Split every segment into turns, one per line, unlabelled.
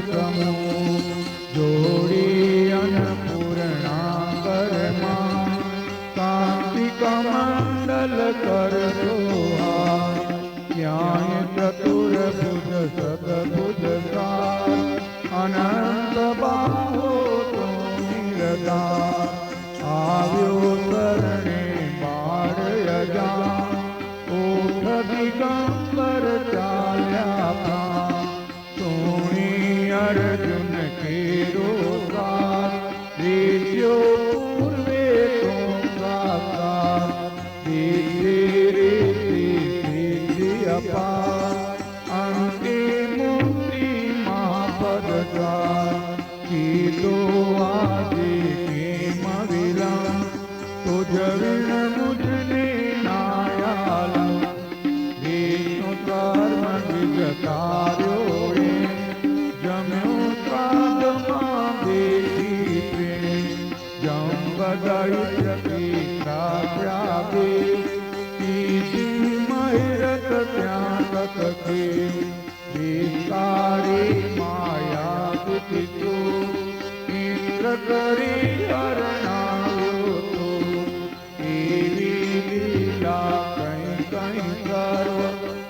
સમો જોડી અન્નપૂર્ણા કરમાં કાંતિ કમંડલ કરજો ક્યાંય ચતુર સદભુજ સાર અનંત બાહો તો નિરદાર आगे के मविला तो मुझने नायाला विष्णु कर्म जम बदय प्रतीक्षा प्यागे के विकारी माया कुतितो ઇન્દ્ર કરી હરણાવ્યો તો એવી લીલા કઈ કઈ સર્વ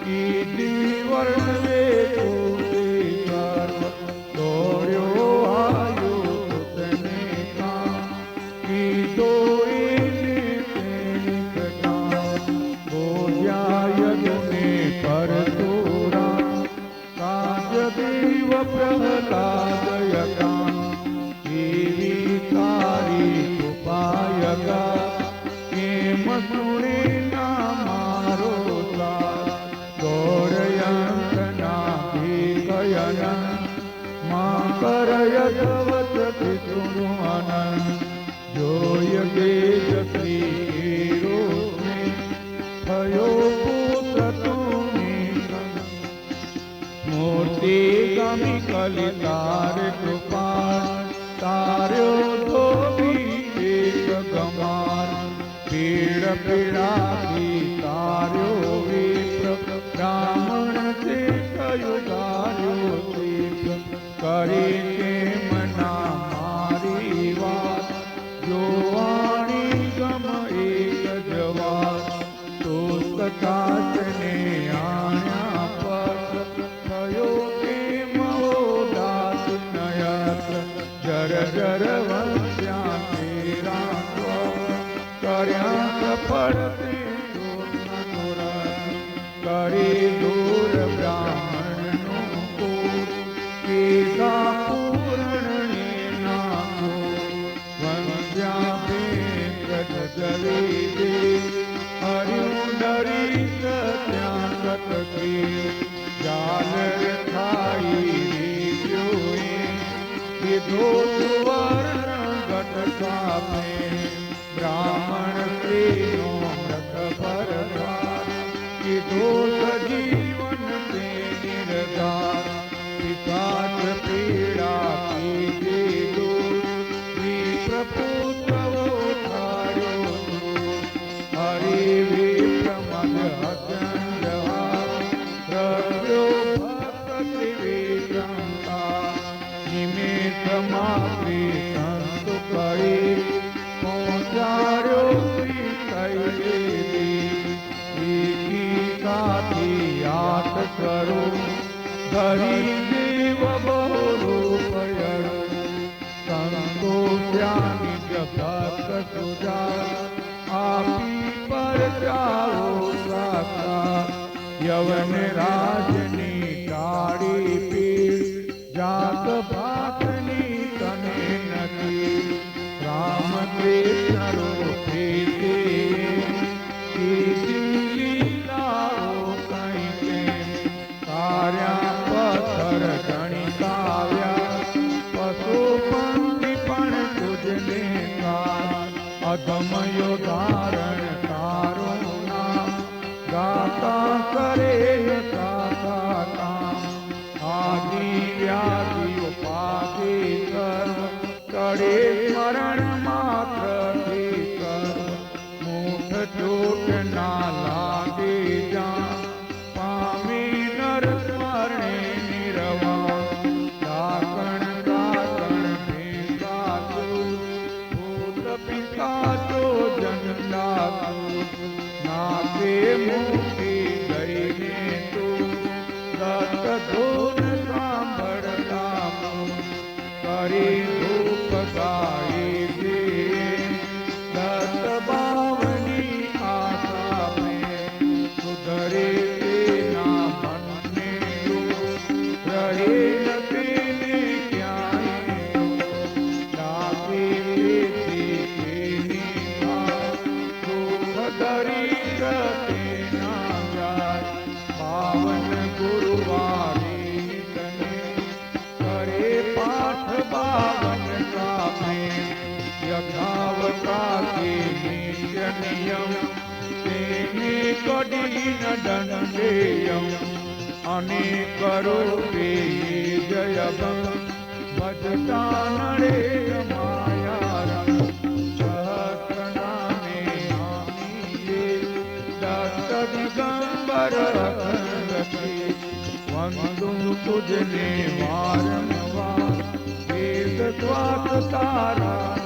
કીધી વર્ણવે તો કલિતાર કૃપા તાર્યો ધોબી એક ગમાર પીડ પીડાથી તાર્યો વિપ્ર બ્રાહ્મણ તે કયું તાર્યો કરી કેમ ના મારી વાત. જોવાણી જવાબ તો સકાશને આણ્યા પર થયો કેમ દાસ નયત. જર કીધો સુવર્ણ ઘટ સામે બ્રાહ્મણ સ્ત્રીનો મૃત પરધાર કીધો કરું ધરી દેવ બહુરૂપયળ સંતોષ્યાની જ ભક્ત સુજા આપી પર જાઓ યવન રાજની ટાળી நான் નિયમ તેની કડી ન દંડેયમ અને કરો રે જય ભજતા નરે માયા સહસ્રનામે આમીએ દત્ત દિગંબર રખી તુજને વારંવાર વેદ દ્વાક તારા